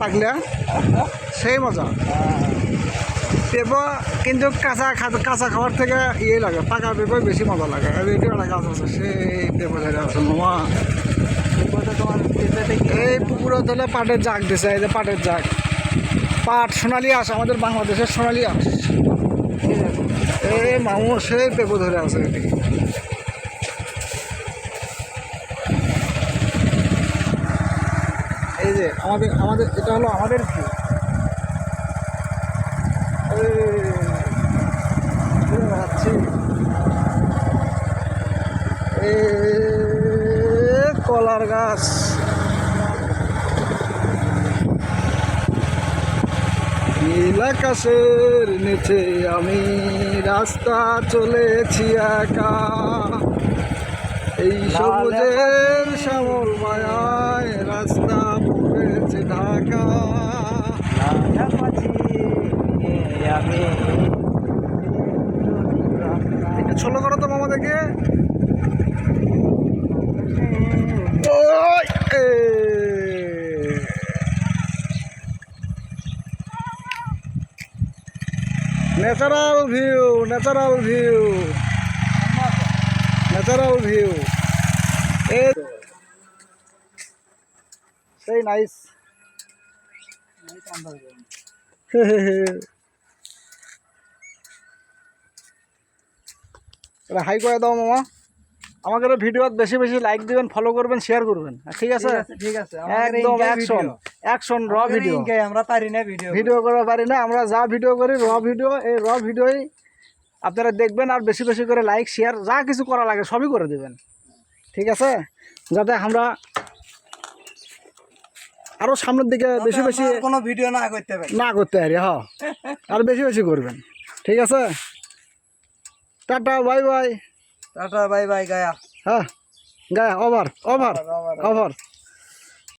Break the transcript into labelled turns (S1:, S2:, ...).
S1: পাকলে সেই মজা। পেঁপো কিন্তু কাঁচা কাঁচা খাওয়ার থেকে ইয়ে লাগে, পাকা পেঁপো বেশি মজা লাগে। আর এটি একটা গাছ আছে, সেই পেঁপো ধরে আছে
S2: কি
S1: এই পুকুরে তাহলে পাটের জাগ দিছে, এই যে পাটের জাগ। পাট সোনালি আস আমাদের বাংলাদেশের সোনালি আস এই মামু, সেই পেঁপো ধরে আছে এটি এই যে আমাদের আমাদের এটা হলো আমাদের ভিউ কলার গাছ। নীল আকাশের নিচে আমি রাস্তা চলেছি একা। এই সবুজের শ্যামল মায়ায় রাস্তা
S2: আমি
S1: একটু ছোলো করো তো মামা দেখে natural view natural view natural view সেই নাইস হাই করে দাও মামা। আমাকে ভিডিও বেশি বেশি লাইক দিবেন ফলো করবেন শেয়ার করবেন। ঠিক আছে
S2: ঠিক আছে?
S1: একদম অ্যাকশন অ্যাকশন র ভিডিও
S2: আমরা পারি না ভিডিও
S1: ভিডিও করা পারি না আমরা যা ভিডিও করি র ভিডিও এই র ভিডিওই আপনারা দেখবেন আর বেশি বেশি করে লাইক শেয়ার যা কিছু করা লাগে সবই করে দেবেন। ঠিক আছে? যাতে আমরা আরও সামনের দিকে বেশি বেশি
S2: কোনো ভিডিও না করতে পারি
S1: না করতে পারি হ্যাঁ আর বেশি বেশি করবেন। ঠিক আছে? Tata bye bye.
S2: Tata bye bye Gaya.
S1: হ্যাঁ গায়া ওভার ওভার ওভার